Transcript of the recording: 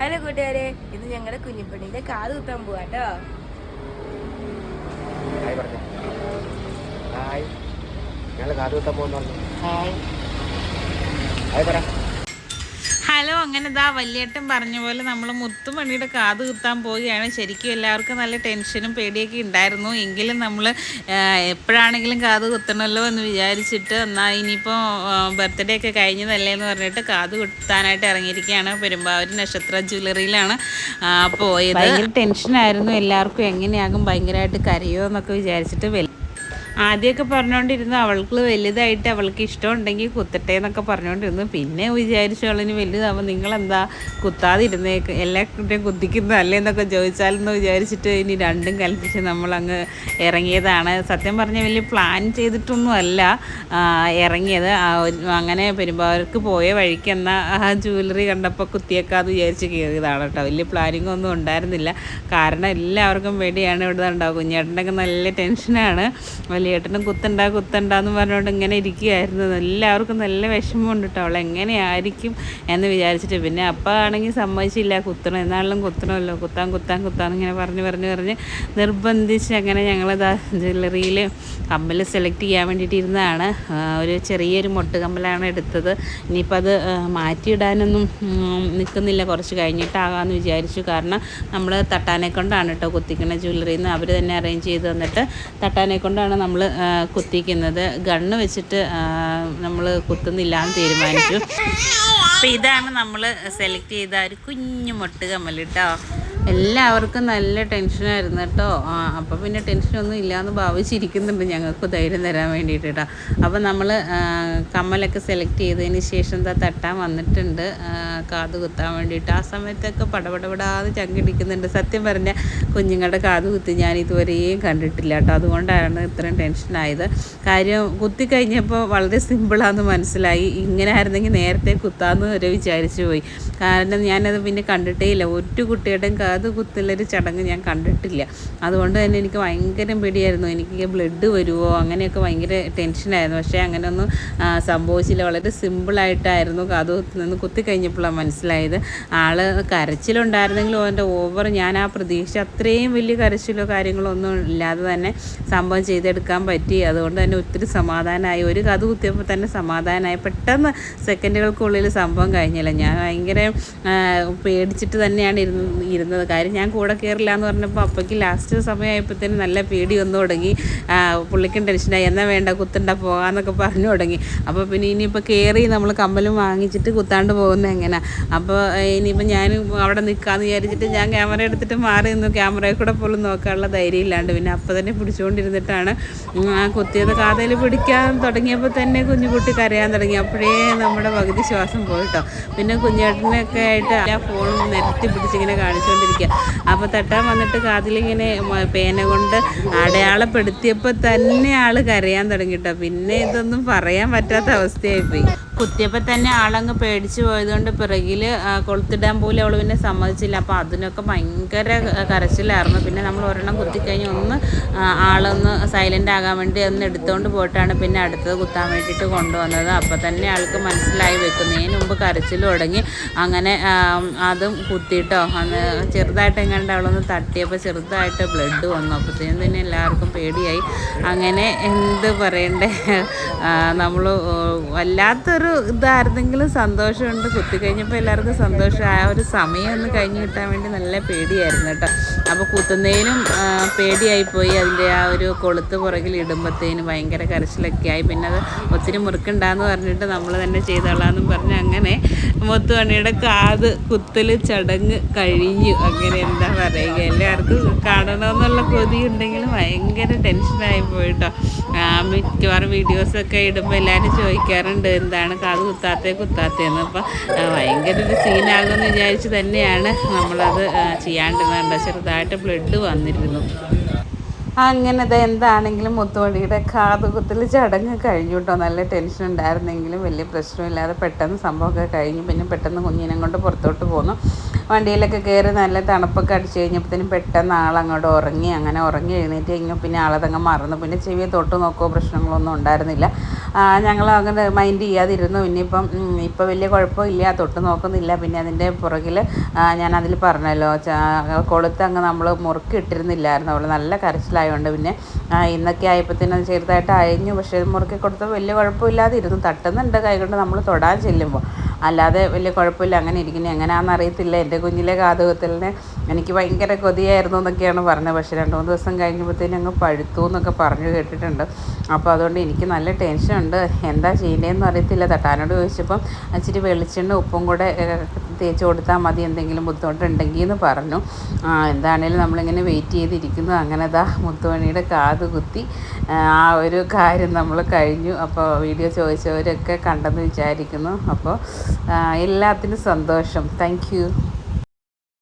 Hello കൂട്ടുകാരെ ഇത് ഞങ്ങളുടെ കുഞ്ഞിപ്പണിന്റെ കാത് കുത്താൻ പോവാട്ടോ കേട്ടോ ഹായ് ഞങ്ങൾ കാത് കുത്താൻ പോകുന്നു പറഞ്ഞു ഹായ്. ഹായ് പറ. അങ്ങനെ ഇതാ വല്യേട്ടൻ പറഞ്ഞ പോലെ നമ്മൾ മുത്തുമണിയുടെ കാത് കുത്താൻ പോവുകയാണ്. ശരിക്കും എല്ലാവർക്കും നല്ല ടെൻഷനും പേടിയൊക്കെ ഉണ്ടായിരുന്നു. എങ്കിലും നമ്മൾ എപ്പോഴാണെങ്കിലും കാത് കുത്തണമല്ലോ എന്ന് വിചാരിച്ചിട്ട് എന്നാൽ ഇനിയിപ്പോൾ ബർത്ത്ഡേ ഒക്കെ കഴിഞ്ഞതല്ലേ എന്ന് പറഞ്ഞിട്ട് കാത് കുത്താനായിട്ട് ഇറങ്ങിയിരിക്കുകയാണ്. പെരുമ്പാവൂർ നക്ഷത്ര ജ്വല്ലറിയിലാണ് പോയത്. ഭയങ്കര ടെൻഷനായിരുന്നു. എല്ലാവർക്കും എങ്ങനെയാകും? ഭയങ്കരമായിട്ട് കരയോ എന്നൊക്കെ വിചാരിച്ചിട്ട് ആദ്യമൊക്കെ പറഞ്ഞുകൊണ്ടിരുന്നു അവൾക്ക് വലുതായിട്ട് അവൾക്ക് ഇഷ്ടമുണ്ടെങ്കിൽ കുത്തട്ടെ എന്നൊക്കെ പറഞ്ഞുകൊണ്ടിരുന്നു പിന്നെ വിചാരിച്ചു അവളിന് വലുതാവുമ്പോൾ നിങ്ങളെന്താ കുത്താതിരുന്നേ? എല്ലാ കുട്ടിയും കുത്തിക്കുന്നതല്ലേ എന്നൊക്കെ ചോദിച്ചാലെന്ന് വിചാരിച്ചിട്ട് ഇനി രണ്ടും കൽപ്പിച്ച് നമ്മളങ്ങ് ഇറങ്ങിയതാണ്. സത്യം പറഞ്ഞാൽ വലിയ പ്ലാൻ ചെയ്തിട്ടൊന്നും അല്ല ഇറങ്ങിയത്. അങ്ങനെ പെരുമ്പാവൂർക്ക് പോയ വഴിക്ക് എന്ന ജുവലറി കണ്ടപ്പോൾ കുത്തിയേക്കാന്ന് വിചാരിച്ച് കയറിയതാണ് കേട്ടോ. വലിയ പ്ലാനിങ് ഒന്നും ഉണ്ടായിരുന്നില്ല. കാരണം എല്ലാവർക്കും പേടിയാണ് ഇവിടെ ഉണ്ടാവും കുഞ്ഞേട്ടനൊക്കെ നല്ല ടെൻഷനാണ് വലിയേട്ടനും കുത്തണ്ട കുത്തണ്ട എന്ന് പറഞ്ഞുകൊണ്ട് ഇങ്ങനെ ഇരിക്കുകയായിരുന്നു. എല്ലാവർക്കും നല്ല വിഷമമുണ്ട് കേട്ടോ അവൾ എങ്ങനെയായിരിക്കും എന്ന് വിചാരിച്ചിട്ട്. പിന്നെ അപ്പം ആണെങ്കിൽ സമ്മതിച്ചില്ല. കുത്തണം എന്നാളും കുത്തണമല്ലോ. കുത്താൻ കുത്താൻ കുത്താൻ ഇങ്ങനെ പറഞ്ഞ് പറഞ്ഞ് പറഞ്ഞ് നിർബന്ധിച്ച് അങ്ങനെ ഞങ്ങൾ ജ്വല്ലറിയിൽ കമ്മൽ സെലക്ട് ചെയ്യാൻ വേണ്ടിയിട്ട് ഇരുന്നതാണ് ഒരു ചെറിയൊരു മൊട്ട് കമ്മലാണ് എടുത്തത്. ഇനിയിപ്പോൾ അത് മാറ്റിയിടാനൊന്നും നിൽക്കുന്നില്ല കുറച്ച് കഴിഞ്ഞിട്ടാകാമെന്ന് വിചാരിച്ചു. കാരണം നമ്മൾ തട്ടാനെ കൊണ്ടാണ് കേട്ടോ കുത്തിക്കണ ജ്വല്ലറിയിൽ അവർ തന്നെ അറേഞ്ച് ചെയ്ത് തന്നിട്ട് തട്ടാനെ കൊണ്ടാണ് നമ്മൾ കുത്തിക്കുന്നത്. ഗണ്ണ് വെച്ചിട്ട് നമ്മൾ കുത്തുന്നില്ല എന്ന് തീരുമാനിച്ചു. അപ്പോൾ ഇതാണ് നമ്മൾ സെലക്ട് ചെയ്ത ഒരു കുഞ്ഞു മൊട്ട് കമ്മൽ കേട്ടോ എല്ലാവർക്കും നല്ല ടെൻഷനായിരുന്നു കേട്ടോ. ആ അപ്പോൾ പിന്നെ ടെൻഷനൊന്നും ഇല്ലയെന്ന് ഭാവിച്ചിരിക്കുന്നുണ്ട്. ഞങ്ങൾക്ക് ധൈര്യം തരാൻ വേണ്ടിയിട്ട് കേട്ടോ അപ്പോൾ നമ്മൾ കമ്മലൊക്കെ സെലക്ട് ചെയ്തതിന് ശേഷം എന്താ തട്ടാൻ വന്നിട്ടുണ്ട്. കാത് കുത്താൻ വേണ്ടിയിട്ട്. ആ സമയത്തൊക്കെ പടപടപടാതെ ചങ്കിടിക്കുന്നുണ്ട്. സത്യം പറഞ്ഞ കുഞ്ഞുങ്ങളുടെ കാത് കുത്തി ഞാൻ ഇതുവരെയും കണ്ടിട്ടില്ല കേട്ടോ അതുകൊണ്ടാണ് ഇത്രയും ടെൻഷനായത്. കാര്യം കുത്തി കഴിഞ്ഞപ്പോൾ വളരെ സിമ്പിളാന്ന് മനസ്സിലായി. ഇങ്ങനെ ആയിരുന്നെങ്കിൽ നേരത്തെ കുത്താമെന്ന് വരെ വിചാരിച്ചു പോയി. കാരണം ഞാനത് പിന്നെ കണ്ടിട്ടേ ഇല്ല. ഒരു കുട്ടിയുടെയും കാത് കുത്തുള്ളൊരു ചടങ്ങ് ഞാൻ കണ്ടിട്ടില്ല. അതുകൊണ്ട് തന്നെ എനിക്ക് ഭയങ്കര പേടിയായിരുന്നു. എനിക്ക് ബ്ലഡ് വരുമോ അങ്ങനെയൊക്കെ ഭയങ്കര ടെൻഷനായിരുന്നു പക്ഷേ അങ്ങനെയൊന്നും സംഭവിച്ചില്ല. വളരെ സിമ്പിളായിട്ടായിരുന്നു അത് നിന്ന് കുത്തി കഴിഞ്ഞപ്പോഴാണ് മനസ്സിലായത്. ആൾ കരച്ചിലുണ്ടായിരുന്നെങ്കിലും അവന്റെ ഓവർ ഞാൻ ആ പ്രതീക്ഷ അത്രയും വലിയ കരച്ചിലോ കാര്യങ്ങളോ ഒന്നും ഇല്ലാതെ തന്നെ സംഭവം ചെയ്തെടുക്കാൻ പറ്റി. അതുകൊണ്ട് തന്നെ ഒത്തിരി സമാധാനമായി ഒരു കഥ കുത്തിയപ്പോൾ തന്നെ സമാധാനമായി പെട്ടെന്ന് സെക്കൻഡുകൾക്കുള്ളിൽ സംഭവം കഴിഞ്ഞില്ല. ഞാൻ ഭയങ്കര പേടിച്ചിട്ട് തന്നെയാണ് ഇരുന്ന് ഇരുന്നത്. കാര്യം ഞാൻ കൂടെ കയറില്ല എന്ന് പറഞ്ഞപ്പോൾ അപ്പയ്ക്ക് ലാസ്റ്റ് സമയമായപ്പോഴത്തേന് നല്ല പേടി വന്നു തുടങ്ങി. പുള്ളിക്കും ടെൻഷനായി എന്നാൽ വേണ്ട കുത്തണ്ട പോകാമെന്നൊക്കെ പറഞ്ഞു തുടങ്ങി. അപ്പോൾ പിന്നെ ഇനിയിപ്പോൾ കയറി നമ്മൾ കമ്മലും വാങ്ങിച്ചിട്ട് കുത്താണ്ട് പോകുന്നത് എങ്ങനെ? അപ്പോൾ ഇനിയിപ്പോൾ ഞാൻ അവിടെ നിൽക്കാമെന്ന് വിചാരിച്ചിട്ട് ഞാൻ ക്യാമറ എടുത്തിട്ട് മാറി നിന്നു. ക്യാമറയിൽ കൂടെ പോലും നോക്കാനുള്ള ധൈര്യം ഇല്ലാണ്ട്. പിന്നെ അപ്പോൾ തന്നെ പിടിച്ചുകൊണ്ടിരുന്നിട്ടാണ് ആ കുത്തിയത് കാതയിൽ പിടിക്കാൻ തുടങ്ങിയപ്പോൾ തന്നെ കുഞ്ഞുകുട്ടി കരയാൻ തുടങ്ങി. അപ്പോഴേ നമ്മുടെ പകുതി ശ്വാസം പോയിട്ടോ പിന്നെ കുഞ്ഞേട്ടനൊക്കെ ആയിട്ട് ആ ഫോണും നിരത്തി പിടിച്ചിങ്ങനെ കാണിച്ചുകൊണ്ടിരിക്കുക അപ്പോൾ തട്ടാൻ വന്നിട്ട് കാതിലിങ്ങനെ പേന കൊണ്ട് അടയാളപ്പെടുത്തിയപ്പോൾ തന്നെ ആൾ കരയാൻ തുടങ്ങിട്ടോ. പിന്നെ ഇതൊന്നും പറയാൻ പറ്റാത്ത അവസ്ഥയായിപ്പോയി. കുത്തിയപ്പോൾ തന്നെ ആളങ്ങ് പേടിച്ച് പോയതുകൊണ്ട് പിറകിൽ കൊളുത്തിടാൻ പോലും അവൾ പിന്നെ സമ്മതിച്ചില്ല. അപ്പോൾ അതിനൊക്കെ ഭയങ്കര കരച്ചിലായിരുന്നു. പിന്നെ നമ്മൾ ഒരെണ്ണം കുത്തിക്കഴിഞ്ഞ് ഒന്ന് ആളൊന്ന് സൈലന്റ് ആകാൻ വേണ്ടി ഒന്ന് എടുത്തുകൊണ്ട് പോയിട്ടാണ് പിന്നെ അടുത്തത് കുത്താൻ വേണ്ടിയിട്ട് കൊണ്ടുവന്നത്. അപ്പോൾ തന്നെ ആൾക്ക് മനസ്സിലായി വെക്കുന്നതിന് മുമ്പ് കരച്ചിൽ തുടങ്ങി. അങ്ങനെ അതും കുത്തിയിട്ടോ അന്ന് ചെറുതായിട്ട് എങ്ങാണ്ട് അവളൊന്ന് തട്ടിയപ്പോൾ ചെറുതായിട്ട് ബ്ലഡ് വന്നു. അപ്പോഴത്തേനും തന്നെ എല്ലാവർക്കും പേടിയായി. അങ്ങനെ എന്ത് പറയണ്ടേ? നമ്മൾ വല്ലാത്തൊരു ഇതായിരുന്നെങ്കിലും സന്തോഷമുണ്ട്. കുത്തിക്കഴിഞ്ഞപ്പോൾ എല്ലാവർക്കും സന്തോഷം. ആ ഒരു സമയം ഒന്ന് കഴിഞ്ഞ് കിട്ടാൻ വേണ്ടി നല്ല പേടിയായിരുന്നു കേട്ടോ. അപ്പോൾ കുത്തുന്നതിനും പേടിയായിപ്പോയി. അതിന്റെ ആ ഒരു കൊളുത്ത് പുറകിൽ ഇടുമ്പോഴത്തേനും ഭയങ്കര കരച്ചിലൊക്കെ ആയി. പിന്നെ അത് ഒത്തിരി മുറുക്കുണ്ടാന്ന് പറഞ്ഞിട്ട് നമ്മൾ തന്നെ ചെയ്തോളാന്നും പറഞ്ഞ് അങ്ങനെ മുത്തുമണിയുടെ കാത് കുത്തൽ ചടങ്ങ് കഴിഞ്ഞു. അങ്ങനെ എന്താ പറയുക. എല്ലാവർക്കും കാണണമെന്നുള്ള കൊതി ഉണ്ടെങ്കിലും ഭയങ്കര ടെൻഷനായി പോയിട്ടോ മിക്കവാറും വീഡിയോസൊക്കെ ഇടുമ്പോൾ എല്ലാവരും ചോദിക്കാറുണ്ട് എന്താണ് കാത് കുത്താത്തേ കുത്താത്തേന്ന് അപ്പം ഭയങ്കര ഒരു സീനാകുമെന്ന് വിചാരിച്ച് തന്നെയാണ് നമ്മളത് ചെയ്യാണ്ടിരുന്നത്. ചെറുതായിട്ട് ബ്ലഡ് വന്നിരുന്നു. അങ്ങനെ എന്താണെങ്കിലും മുത്തുമണിയുടെ കാതുകുത്തിൽ ചടങ്ങ് കഴിഞ്ഞു കേട്ടോ. നല്ല ടെൻഷൻ ഉണ്ടായിരുന്നെങ്കിലും വലിയ പ്രശ്നമില്ലാതെ പെട്ടെന്ന് സംഭവമൊക്കെ കഴിഞ്ഞു. പിന്നെ പെട്ടെന്ന് കുഞ്ഞിനെ കൊണ്ട് പുറത്തോട്ട് പോന്നു. വണ്ടിയിലൊക്കെ കയറി നല്ല തണുപ്പൊക്കെ അടിച്ചു കഴിഞ്ഞപ്പോഴത്തേനും പെട്ടെന്ന് ആളങ്ങോട്ട് ഉറങ്ങി. അങ്ങനെ ഉറങ്ങി എഴുന്നേറ്റ് കഴിഞ്ഞു. പിന്നെ ആളതങ്ങ് മറന്നു. പിന്നെ ചെവിയെ തൊട്ട് നോക്കുമോ പ്രശ്നങ്ങളൊന്നും ഉണ്ടായിരുന്നില്ല. ഞങ്ങൾ അങ്ങനെ മൈൻഡ് ചെയ്യാതിരുന്നു. ഇനിയിപ്പം ഇപ്പം വലിയ കുഴപ്പമില്ല. തൊട്ട് നോക്കുന്നില്ല. പിന്നെ അതിന്റെ പുറകിൽ ഞാൻ അതിൽ പറഞ്ഞല്ലോ കൊളുത്ത് അങ്ങ് നമ്മൾ മുറുക്കി ഇട്ടിരുന്നില്ലായിരുന്നു അവൾ നല്ല കരച്ചിലായതുകൊണ്ട് പിന്നെ ഇന്നൊക്കെ ആയപ്പോഴത്തേനും ചെറുതായിട്ട് അയഞ്ഞു പക്ഷേ മുറുക്കി കൊടുത്തപ്പോൾ വലിയ കുഴപ്പമില്ലാതിരുന്നു. തട്ടുന്നുണ്ട് കൈകൊണ്ട് നമ്മൾ തൊടാൻ ചെല്ലുമ്പോൾ അല്ലാതെ വലിയ കുഴപ്പമില്ല അങ്ങനെ ഇരിക്കുന്നത് എങ്ങനെയാണെന്ന് അറിയത്തില്ല. എന്റെ കുഞ്ഞിലെ കാതുകത്തലിന് എനിക്ക് ഭയങ്കര കൊതിയായിരുന്നു എന്നൊക്കെയാണ് പറഞ്ഞത്. പക്ഷേ രണ്ട് മൂന്ന് ദിവസം കഴിഞ്ഞപ്പോഴത്തേനും അങ്ങ് പഴുത്തു എന്നൊക്കെ പറഞ്ഞു കേട്ടിട്ടുണ്ട്. അപ്പോൾ അതുകൊണ്ട് എനിക്ക് നല്ല ടെൻഷനുണ്ട് എന്താ ചെയ്യേണ്ടതെന്ന് അറിയത്തില്ല. തട്ടാനോട് ചോദിച്ചപ്പം ഇച്ചിരി വെളിച്ചെണ്ണ ഉപ്പും കൂടെ തേച്ച് കൊടുത്താൽ മതി. എന്തെങ്കിലും ബുദ്ധിമുട്ടുണ്ടെങ്കിൽ എന്ന് പറഞ്ഞു. ആ, എന്താണേലും നമ്മളിങ്ങനെ വെയിറ്റ് ചെയ്തിരിക്കുന്നു. അങ്ങനെ ദാ മുത്തുമണിയുടെ കാത് കുത്തി ആ, ഒരു കാര്യം നമ്മൾ കഴിഞ്ഞു. അപ്പോൾ വീഡിയോ ചോദിച്ചവരൊക്കെ കണ്ടെന്ന് വിചാരിക്കുന്നു. അപ്പോൾ എല്ലാത്തിനും സന്തോഷം. താങ്ക്